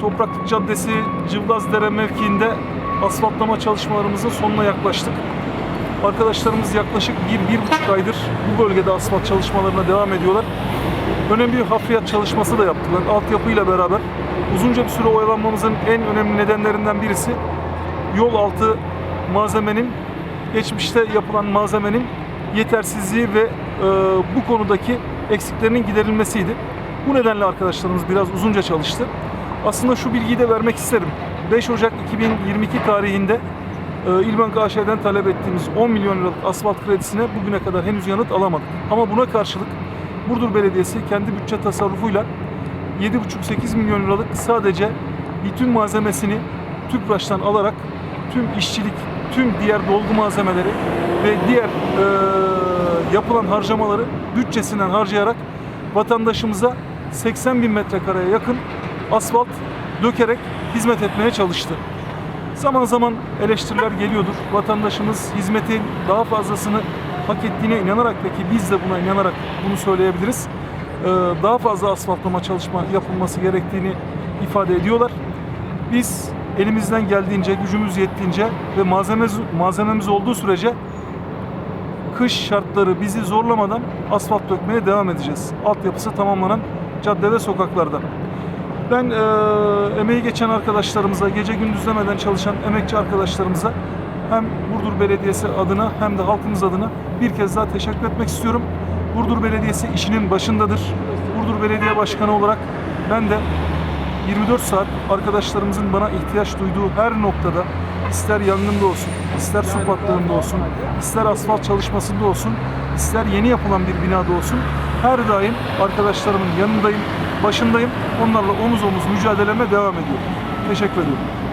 Topraklık Caddesi Cıvlazdere mevkiinde asfaltlama çalışmalarımızın sonuna yaklaştık. Arkadaşlarımız yaklaşık bir, bir buçuk aydır bu bölgede asfalt çalışmalarına devam ediyorlar. Önemli bir hafriyat çalışması da yaptılar. Altyapıyla beraber uzunca bir süre oyalanmamızın en önemli nedenlerinden birisi yol altı malzemenin geçmişte yapılan malzemenin yetersizliği ve e, bu konudaki eksiklerinin giderilmesiydi. Bu nedenle arkadaşlarımız biraz uzunca çalıştı. Aslında şu bilgiyi de vermek isterim. 5 Ocak 2022 tarihinde e, İlbank AŞ'den talep ettiğimiz 10 milyon liralık asfalt kredisine bugüne kadar henüz yanıt alamadık. Ama buna karşılık Burdur Belediyesi kendi bütçe tasarrufuyla 7,5-8 milyon liralık sadece bütün malzemesini TÜPRAŞ'tan alarak tüm işçilik, tüm diğer dolgu malzemeleri ve diğer e, yapılan harcamaları bütçesinden harcayarak vatandaşımıza 80 bin metrekareye yakın asfalt dökerek hizmet etmeye çalıştı. Zaman zaman eleştiriler geliyordur. Vatandaşımız hizmetin daha fazlasını hak ettiğine inanarak ve ki biz de buna inanarak bunu söyleyebiliriz. Ee, Daha fazla asfaltlama çalışma yapılması gerektiğini ifade ediyorlar. Biz elimizden geldiğince, gücümüz yettiğince ve malzememiz, malzememiz olduğu sürece kış şartları bizi zorlamadan asfalt dökmeye devam edeceğiz. Altyapısı tamamlanan cadde ve sokaklarda. Ben eee, emeği geçen arkadaşlarımıza, gece gündüz demeden çalışan emekçi arkadaşlarımıza hem Burdur Belediyesi adına hem de halkımız adına bir kez daha teşekkür etmek istiyorum. Burdur Belediyesi işinin başındadır. Burdur Belediye Başkanı olarak ben de 24 saat arkadaşlarımızın bana ihtiyaç duyduğu her noktada ister yangında olsun, ister su patlağında olsun, ister asfalt çalışmasında olsun, ister yeni yapılan bir binada olsun her daim arkadaşlarımın yanındayım, başındayım. Onlarla omuz omuz mücadeleme devam ediyorum. Teşekkür ediyorum.